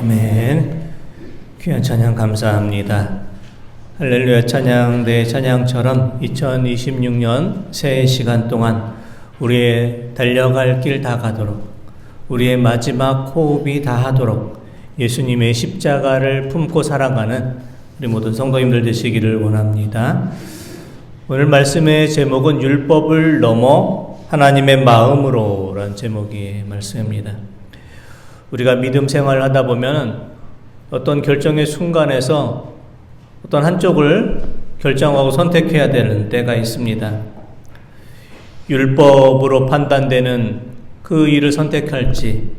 아멘. 귀한 찬양 감사합니다. 할렐루야 찬양 내 찬양처럼 2026년 새해 시간 동안 우리의 달려갈 길 다 가도록 우리의 마지막 호흡이 다 하도록 예수님의 십자가를 품고 살아가는 우리 모든 성도님들 되시기를 원합니다. 오늘 말씀의 제목은 율법을 넘어 하나님의 마음으로라는 제목의 말씀입니다. 우리가 믿음 생활을 하다 보면 어떤 결정의 순간에서 어떤 한쪽을 결정하고 선택해야 되는 때가 있습니다. 율법으로 판단되는 그 일을 선택할지,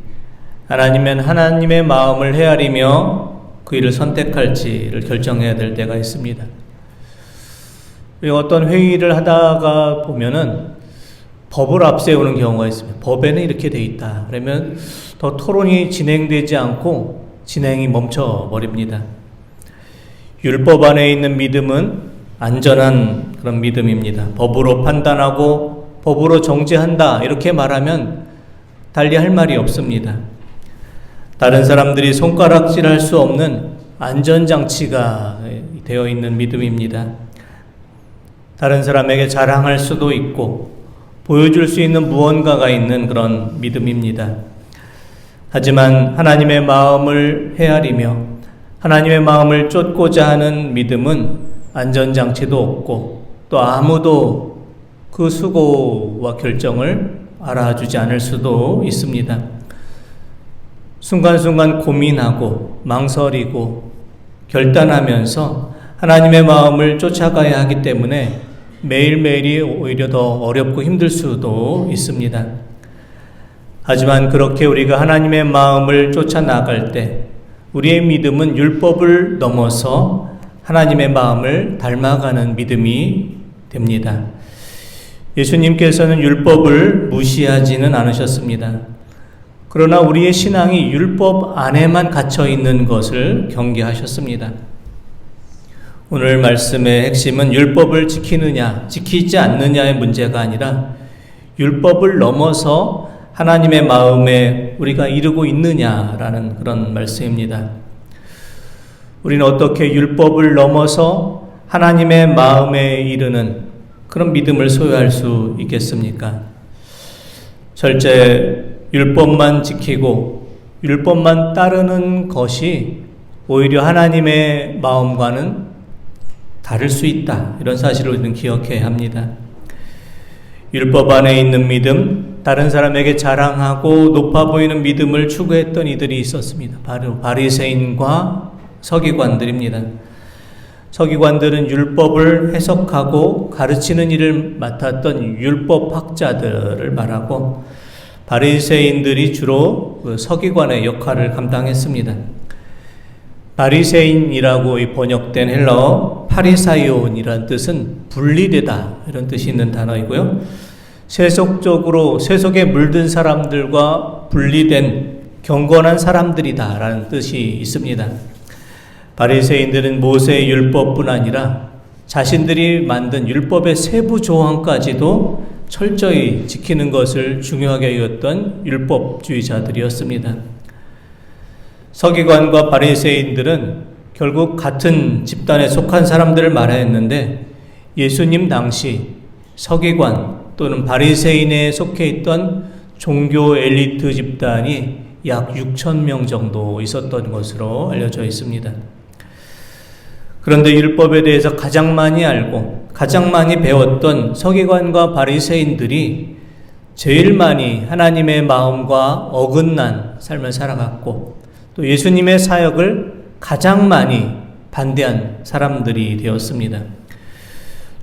하나님은 하나님의 마음을 헤아리며 그 일을 선택할지를 결정해야 될 때가 있습니다. 어떤 회의를 하다가 보면은 법을 앞세우는 경우가 있습니다. 법에는 이렇게 돼 있다. 그러면 더 토론이 진행되지 않고 진행이 멈춰 버립니다. 율법 안에 있는 믿음은 안전한 그런 믿음입니다. 법으로 판단하고 법으로 정죄한다. 이렇게 말하면 달리 할 말이 없습니다. 다른 사람들이 손가락질 할 수 없는 안전장치가 되어 있는 믿음입니다. 다른 사람에게 자랑할 수도 있고 보여줄 수 있는 무언가가 있는 그런 믿음입니다. 하지만 하나님의 마음을 헤아리며 하나님의 마음을 쫓고자 하는 믿음은 안전장치도 없고 또 아무도 그 수고와 결정을 알아주지 않을 수도 있습니다. 순간순간 고민하고 망설이고 결단하면서 하나님의 마음을 쫓아가야 하기 때문에 매일매일이 오히려 더 어렵고 힘들 수도 있습니다. 하지만 그렇게 우리가 하나님의 마음을 쫓아 나갈 때 우리의 믿음은 율법을 넘어서 하나님의 마음을 닮아가는 믿음이 됩니다. 예수님께서는 율법을 무시하지는 않으셨습니다. 그러나 우리의 신앙이 율법 안에만 갇혀 있는 것을 경계하셨습니다. 오늘 말씀의 핵심은 율법을 지키느냐, 지키지 않느냐의 문제가 아니라 율법을 넘어서 하나님의 마음에 우리가 이르고 있느냐라는 그런 말씀입니다. 우리는 어떻게 율법을 넘어서 하나님의 마음에 이르는 그런 믿음을 소유할 수 있겠습니까? 절제 율법만 지키고 율법만 따르는 것이 오히려 하나님의 마음과는 다를 수 있다. 이런 사실을 우리는 기억해야 합니다. 율법 안에 있는 믿음, 다른 사람에게 자랑하고 높아 보이는 믿음을 추구했던 이들이 있었습니다. 바로 바리새인과 서기관들입니다. 서기관들은 율법을 해석하고 가르치는 일을 맡았던 율법 학자들을 말하고 바리새인들이 주로 그 서기관의 역할을 감당했습니다. 바리새인이라고 번역된 헬러 파리사이온이란 뜻은 분리되다 이런 뜻이 있는 단어이고요. 세속적으로 세속에 물든 사람들과 분리된 경건한 사람들이다라는 뜻이 있습니다. 바리새인들은 모세의 율법뿐 아니라 자신들이 만든 율법의 세부 조항까지도 철저히 지키는 것을 중요하게 여겼던 율법주의자들이었습니다. 서기관과 바리새인들은 결국 같은 집단에 속한 사람들을 말하였는데 예수님 당시 서기관 또는 바리새인에 속해 있던 종교 엘리트 집단이 약 6천 명 정도 있었던 것으로 알려져 있습니다. 그런데 율법에 대해서 가장 많이 알고 가장 많이 배웠던 서기관과 바리새인들이 제일 많이 하나님의 마음과 어긋난 삶을 살아갔고 또 예수님의 사역을 가장 많이 반대한 사람들이 되었습니다.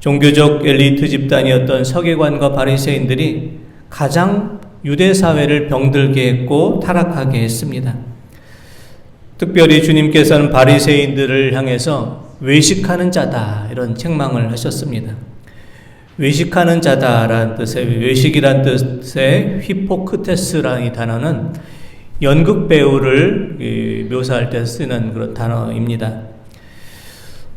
종교적 엘리트 집단이었던 서기관과 바리새인들이 가장 유대 사회를 병들게 했고 타락하게 했습니다. 특별히 주님께서는 바리새인들을 향해서 외식하는 자다 이런 책망을 하셨습니다. 외식하는 자다라는 뜻의 외식이란 뜻의 휘포크테스라는 이 단어는 연극 배우를 묘사할 때 쓰는 그런 단어입니다.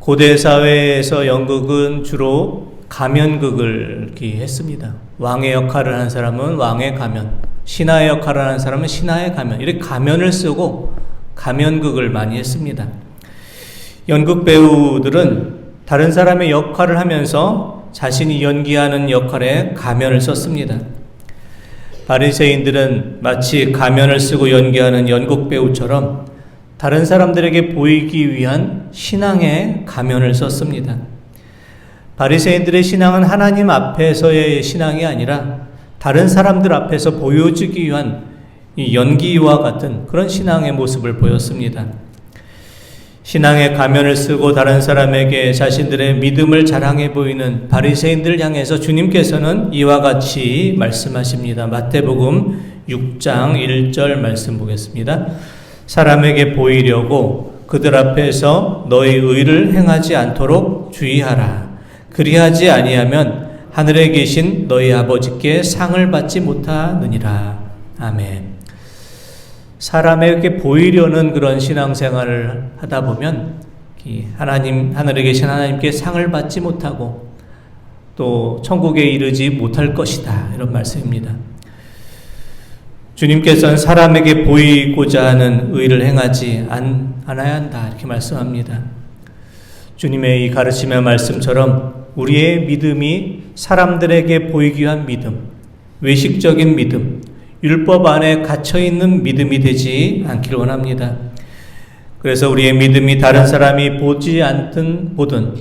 고대 사회에서 연극은 주로 가면극을 했습니다. 왕의 역할을 하는 사람은 왕의 가면, 신하의 역할을 하는 사람은 신하의 가면, 이렇게 가면을 쓰고 가면극을 많이 했습니다. 연극 배우들은 다른 사람의 역할을 하면서 자신이 연기하는 역할에 가면을 썼습니다. 바리새인들은 마치 가면을 쓰고 연기하는 연극 배우처럼 다른 사람들에게 보이기 위한 신앙의 가면을 썼습니다. 바리새인들의 신앙은 하나님 앞에서의 신앙이 아니라 다른 사람들 앞에서 보여주기 위한 연기와 같은 그런 신앙의 모습을 보였습니다. 신앙의 가면을 쓰고 다른 사람에게 자신들의 믿음을 자랑해 보이는 바리새인들을 향해서 주님께서는 이와 같이 말씀하십니다. 마태복음 6장 1절 말씀 보겠습니다. 사람에게 보이려고 그들 앞에서 너희 의를 행하지 않도록 주의하라. 그리하지 아니하면 하늘에 계신 너희 아버지께 상을 받지 못하느니라. 아멘. 사람에게 보이려는 그런 신앙생활을 하다 보면 하나님 하늘에 계신 하나님께 상을 받지 못하고 또 천국에 이르지 못할 것이다 이런 말씀입니다. 주님께서는 사람에게 보이고자 하는 의를 행하지 않, 않아야 한다 이렇게 말씀합니다. 주님의 이 가르침의 말씀처럼 우리의 믿음이 사람들에게 보이기 위한 믿음, 외식적인 믿음, 율법 안에 갇혀 있는 믿음이 되지 않기를 원합니다. 그래서 우리의 믿음이 다른 사람이 보지 않든 보든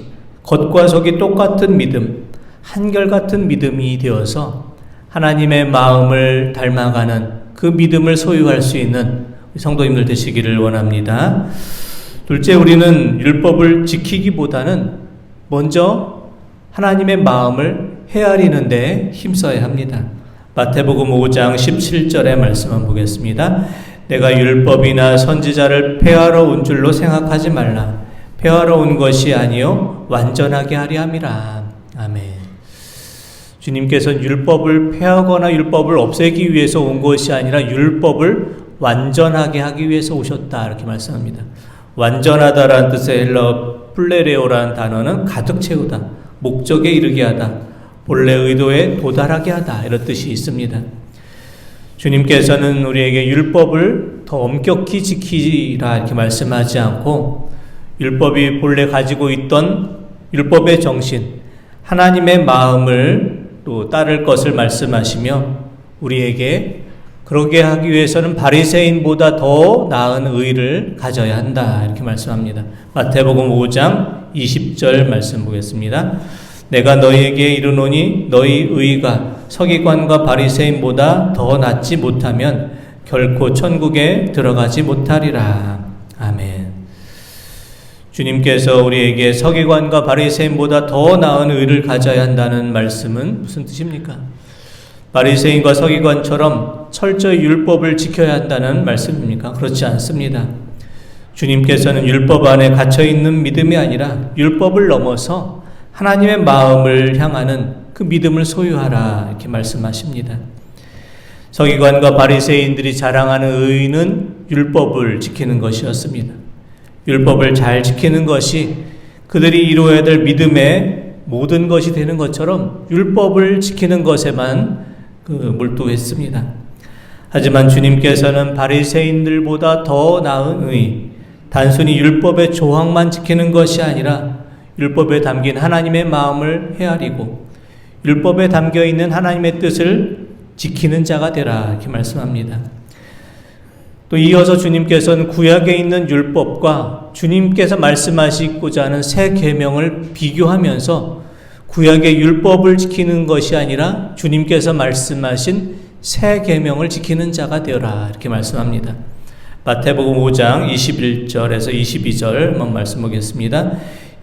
겉과 속이 똑같은 믿음, 한결같은 믿음이 되어서 하나님의 마음을 닮아가는 그 믿음을 소유할 수 있는 성도님들 되시기를 원합니다. 둘째, 우리는 율법을 지키기보다는 먼저 하나님의 마음을 헤아리는 데 힘써야 합니다. 마태복음 5장 17절의 말씀을 보겠습니다. 내가 율법이나 선지자를 폐하러 온 줄로 생각하지 말라. 폐하러 온 것이 아니요 완전하게 하려 함이라. 아멘. 주님께서는 율법을 폐하거나 율법을 없애기 위해서 온 것이 아니라 율법을 완전하게 하기 위해서 오셨다. 이렇게 말씀합니다. 완전하다라는 뜻의 헬러 플레레오라는 단어는 가득 채우다, 목적에 이르게 하다, 본래 의도에 도달하게 하다 이런 뜻이 있습니다. 주님께서는 우리에게 율법을 더 엄격히 지키라 이렇게 말씀하지 않고 율법이 본래 가지고 있던 율법의 정신, 하나님의 마음을 또 따를 것을 말씀하시며 우리에게 그러게 하기 위해서는 바리새인보다 더 나은 의를 가져야 한다 이렇게 말씀합니다. 마태복음 5장 20절 말씀 보겠습니다. 내가 너희에게 이르노니 너희 의가 서기관과 바리새인보다 더 낫지 못하면 결코 천국에 들어가지 못하리라. 아멘. 주님께서 우리에게 서기관과 바리새인보다 더 나은 의를 가져야 한다는 말씀은 무슨 뜻입니까? 바리새인과 서기관처럼 철저히 율법을 지켜야 한다는 말씀입니까? 그렇지 않습니다. 주님께서는 율법 안에 갇혀 있는 믿음이 아니라 율법을 넘어서 하나님의 마음을 향하는 그 믿음을 소유하라 이렇게 말씀하십니다. 서기관과 바리새인들이 자랑하는 의는 율법을 지키는 것이었습니다. 율법을 잘 지키는 것이 그들이 이루어야 될 믿음의 모든 것이 되는 것처럼 율법을 지키는 것에만 그 몰두했습니다. 하지만 주님께서는 바리새인들보다 더 나은 의, 단순히 율법의 조항만 지키는 것이 아니라 율법에 담긴 하나님의 마음을 헤아리고 율법에 담겨 있는 하나님의 뜻을 지키는 자가 되라 이렇게 말씀합니다. 또 이어서 주님께서는 구약에 있는 율법과 주님께서 말씀하시고자 하는 새 계명을 비교하면서 구약의 율법을 지키는 것이 아니라 주님께서 말씀하신 새 계명을 지키는 자가 되어라 이렇게 말씀합니다. 마태복음 5장 21절에서 22절 한번 말씀 보겠습니다.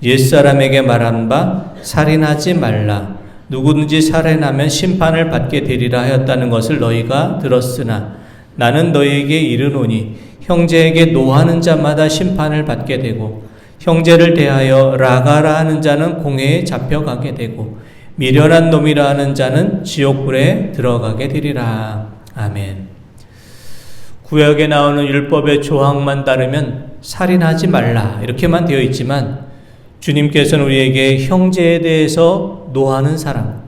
옛사람에게 말한 바 살인하지 말라. 누구든지 살인하면 심판을 받게 되리라 하였다는 것을 너희가 들었으나 나는 너희에게 이르노니 형제에게 노하는 자마다 심판을 받게 되고 형제를 대하여 라가라 하는 자는 공회에 잡혀가게 되고 미련한 놈이라 하는 자는 지옥불에 들어가게 되리라. 아멘. 구역에 나오는 율법의 조항만 따르면 살인하지 말라 이렇게만 되어 있지만 주님께서는 우리에게 형제에 대해서 노하는 사람,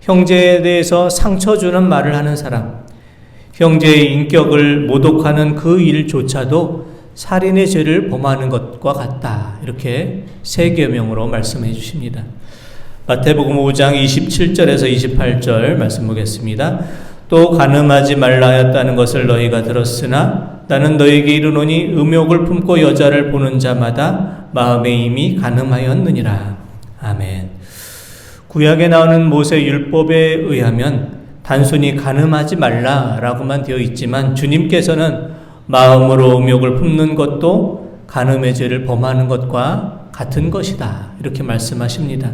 형제에 대해서 상처 주는 말을 하는 사람, 형제의 인격을 모독하는 그 일조차도 살인의 죄를 범하는 것과 같다. 이렇게 세 계명으로 말씀해 주십니다. 마태복음 5장 27절에서 28절 말씀 보겠습니다. 또 가늠하지 말라 하였다는 것을 너희가 들었으나 나는 너희에게 이르노니 음욕을 품고 여자를 보는 자마다 마음에 이미 가늠하였느니라. 아멘. 구약에 나오는 모세 율법에 의하면 단순히 가늠하지 말라라고만 되어 있지만 주님께서는 마음으로 음욕을 품는 것도 간음의 죄를 범하는 것과 같은 것이다. 이렇게 말씀하십니다.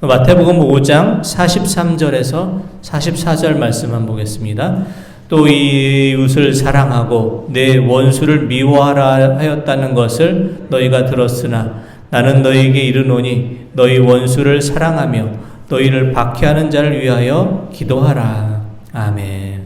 마태복음 5장 43절에서 44절 말씀만 보겠습니다. 또 이웃을 사랑하고 내 원수를 미워하라 하였다는 것을 너희가 들었으나 나는 너희에게 이르노니 너희 원수를 사랑하며 너희를 박해하는 자를 위하여 기도하라. 아멘.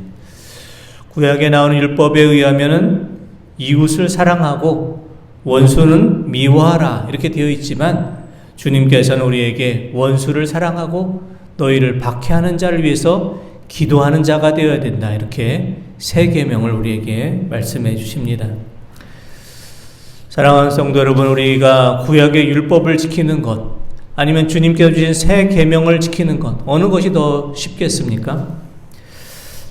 구약에 나오는 율법에 의하면은 이웃을 사랑하고 원수는 미워하라 이렇게 되어 있지만 주님께서는 우리에게 원수를 사랑하고 너희를 박해하는 자를 위해서 기도하는 자가 되어야 된다 이렇게 세 계명을 우리에게 말씀해 주십니다. 사랑하는 성도 여러분, 우리가 구약의 율법을 지키는 것 아니면 주님께서 주신 새 계명을 지키는 것 어느 것이 더 쉽겠습니까?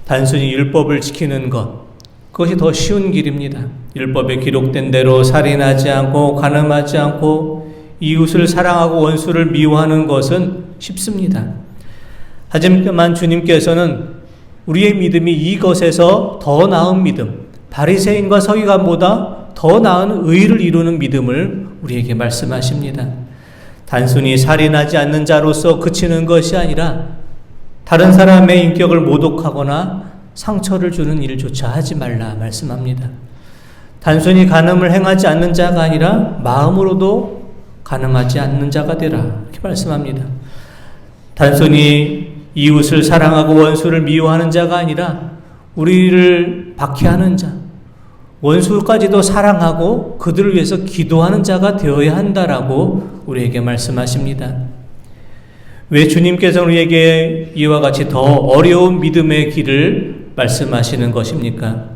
단순히 율법을 지키는 것 그것이 더 쉬운 길입니다. 율법에 기록된 대로 살인하지 않고 간음하지 않고 이웃을 사랑하고 원수를 미워하는 것은 쉽습니다. 하지만 주님께서는 우리의 믿음이 이것에서 더 나은 믿음, 바리새인과 서기관보다 더 나은 의를 이루는 믿음을 우리에게 말씀하십니다. 단순히 살인하지 않는 자로서 그치는 것이 아니라 다른 사람의 인격을 모독하거나 상처를 주는 일조차 하지 말라 말씀합니다. 단순히 간음을 행하지 않는 자가 아니라 마음으로도 간음하지 않는 자가 되라 이렇게 말씀합니다. 단순히 이웃을 사랑하고 원수를 미워하는 자가 아니라 우리를 박해하는 자, 원수까지도 사랑하고 그들을 위해서 기도하는 자가 되어야 한다라고 우리에게 말씀하십니다. 왜 주님께서 우리에게 이와 같이 더 어려운 믿음의 길을 말씀하시는 것입니까?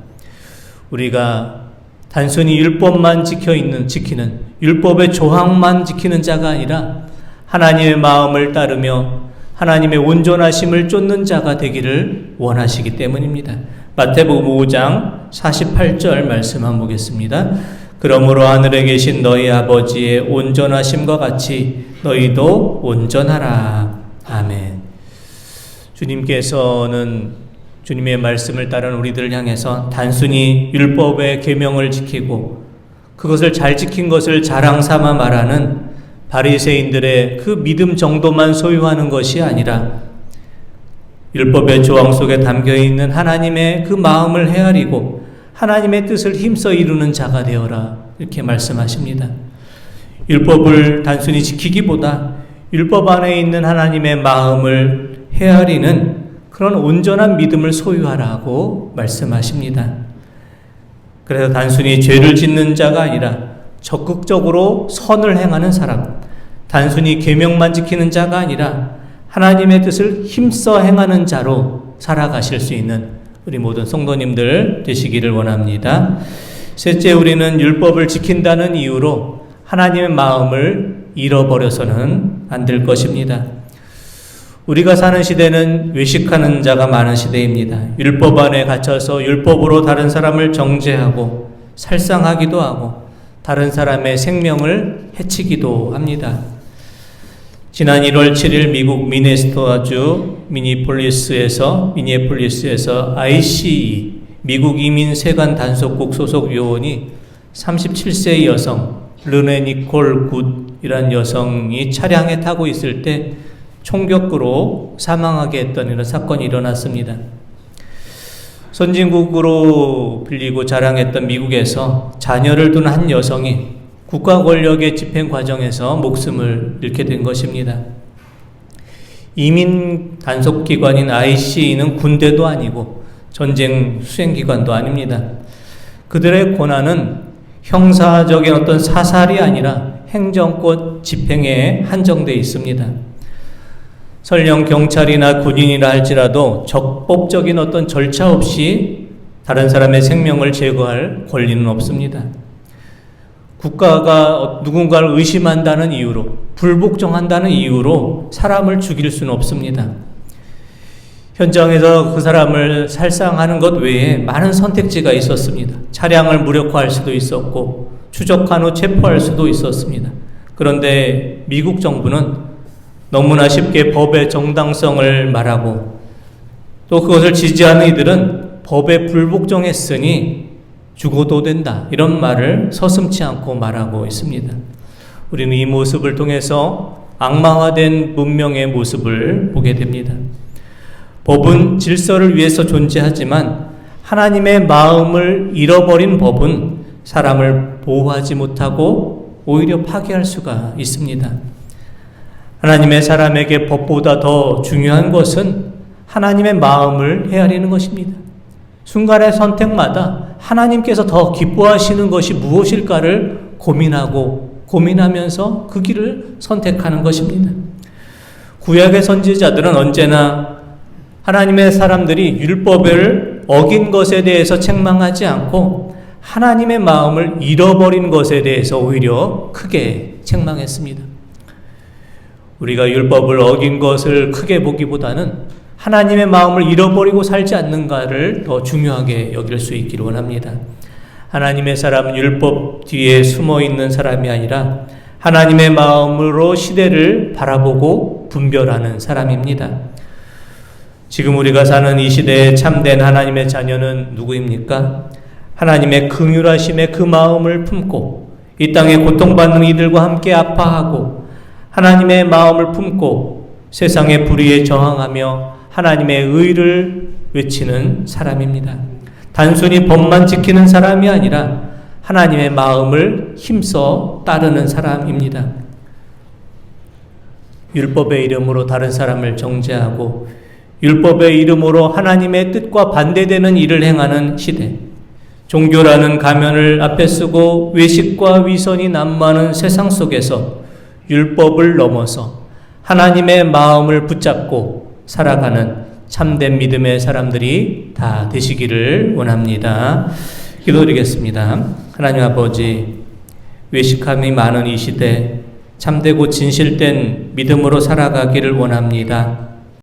우리가 단순히 율법만 지켜 있는 지키는 율법의 조항만 지키는 자가 아니라 하나님의 마음을 따르며 하나님의 온전하심을 쫓는 자가 되기를 원하시기 때문입니다. 마태복음 5장 48절 말씀 한번 보겠습니다. 그러므로 하늘에 계신 너희 아버지의 온전하심과 같이 너희도 온전하라. 아멘. 주님께서는 주님의 말씀을 따른 우리들을 향해서 단순히 율법의 계명을 지키고 그것을 잘 지킨 것을 자랑 삼아 말하는 바리새인들의 그 믿음 정도만 소유하는 것이 아니라 율법의 조항 속에 담겨 있는 하나님의 그 마음을 헤아리고 하나님의 뜻을 힘써 이루는 자가 되어라 이렇게 말씀하십니다. 율법을 단순히 지키기보다 율법 안에 있는 하나님의 마음을 헤아리는 그런 온전한 믿음을 소유하라고 말씀하십니다. 그래서 단순히 죄를 짓는 자가 아니라 적극적으로 선을 행하는 사람, 단순히 계명만 지키는 자가 아니라 하나님의 뜻을 힘써 행하는 자로 살아가실 수 있는 우리 모든 성도님들 되시기를 원합니다. 셋째, 우리는 율법을 지킨다는 이유로 하나님의 마음을 잃어버려서는 안 될 것입니다. 우리가 사는 시대는 외식하는 자가 많은 시대입니다. 율법 안에 갇혀서 율법으로 다른 사람을 정죄하고 살상하기도 하고 다른 사람의 생명을 해치기도 합니다. 지난 1월 7일 미국 미네스토아주 미니폴리스에서 미니폴리스에서 ICE 미국 이민 세관 단속국 소속 요원이 37세 여성 르네 니콜 굿이란 여성이 차량에 타고 있을 때 총격으로 사망하게 했던 이런 사건이 일어났습니다. 선진국으로 빌리고 자랑했던 미국에서 자녀를 둔 한 여성이 국가 권력의 집행 과정에서 목숨을 잃게 된 것입니다. 이민 단속기관인 IC는 군대도 아니고 전쟁 수행기관도 아닙니다. 그들의 권한은 형사적인 어떤 사살이 아니라 행정권 집행에 한정되어 있습니다. 설령 경찰이나 군인이라 할지라도 적법적인 어떤 절차 없이 다른 사람의 생명을 제거할 권리는 없습니다. 국가가 어- 누군가를 의심한다는 이유로 불복종한다는 이유로 사람을 죽일 수는 없습니다. 현장에서 그 사람을 살상하는 것 외에 많은 선택지가 있었습니다. 차량을 무력화할 수도 있었고 추적한 후 체포할 수도 있었습니다. 그런데 미국 정부는 너무나 쉽게 법의 정당성을 말하고 또 그것을 지지하는 이들은 법에 불복종했으니 죽어도 된다. 이런 말을 서슴지 않고 말하고 있습니다. 우리는 이 모습을 통해서 악마화된 문명의 모습을 보게 됩니다. 법은 질서를 위해서 존재하지만 하나님의 마음을 잃어버린 법은 사람을 보호하지 못하고 오히려 파괴할 수가 있습니다. 하나님의 사람에게 법보다 더 중요한 것은 하나님의 마음을 헤아리는 것입니다. 순간의 선택마다 하나님께서 더 기뻐하시는 것이 무엇일까를 고민하고 고민하면서 그 길을 선택하는 것입니다. 구약의 선지자들은 언제나 하나님의 사람들이 율법을 어긴 것에 대해서 책망하지 않고 하나님의 마음을 잃어버린 것에 대해서 오히려 크게 책망했습니다. 우리가 율법을 어긴 것을 크게 보기보다는 하나님의 마음을 잃어버리고 살지 않는가를 더 중요하게 여길 수 있기를 원합니다. 하나님의 사람은 율법 뒤에 숨어 있는 사람이 아니라 하나님의 마음으로 시대를 바라보고 분별하는 사람입니다. 지금 우리가 사는 이 시대에 참된 하나님의 자녀는 누구입니까? 하나님의 긍휼하심의 그 마음을 품고 이 땅에 고통받는 이들과 함께 아파하고 하나님의 마음을 품고 세상의 불의에 저항하며 하나님의 의를 외치는 사람입니다. 단순히 법만 지키는 사람이 아니라 하나님의 마음을 힘써 따르는 사람입니다. 율법의 이름으로 다른 사람을 정죄하고 율법의 이름으로 하나님의 뜻과 반대되는 일을 행하는 시대. 종교라는 가면을 앞에 쓰고 외식과 위선이 난무하는 세상 속에서 율법을 넘어서 하나님의 마음을 붙잡고 살아가는 참된 믿음의 사람들이 다 되시기를 원합니다. 기도드리겠습니다. 하나님 아버지, 외식함이 많은 이 시대, 참되고 진실된 믿음으로 살아가기를 원합니다.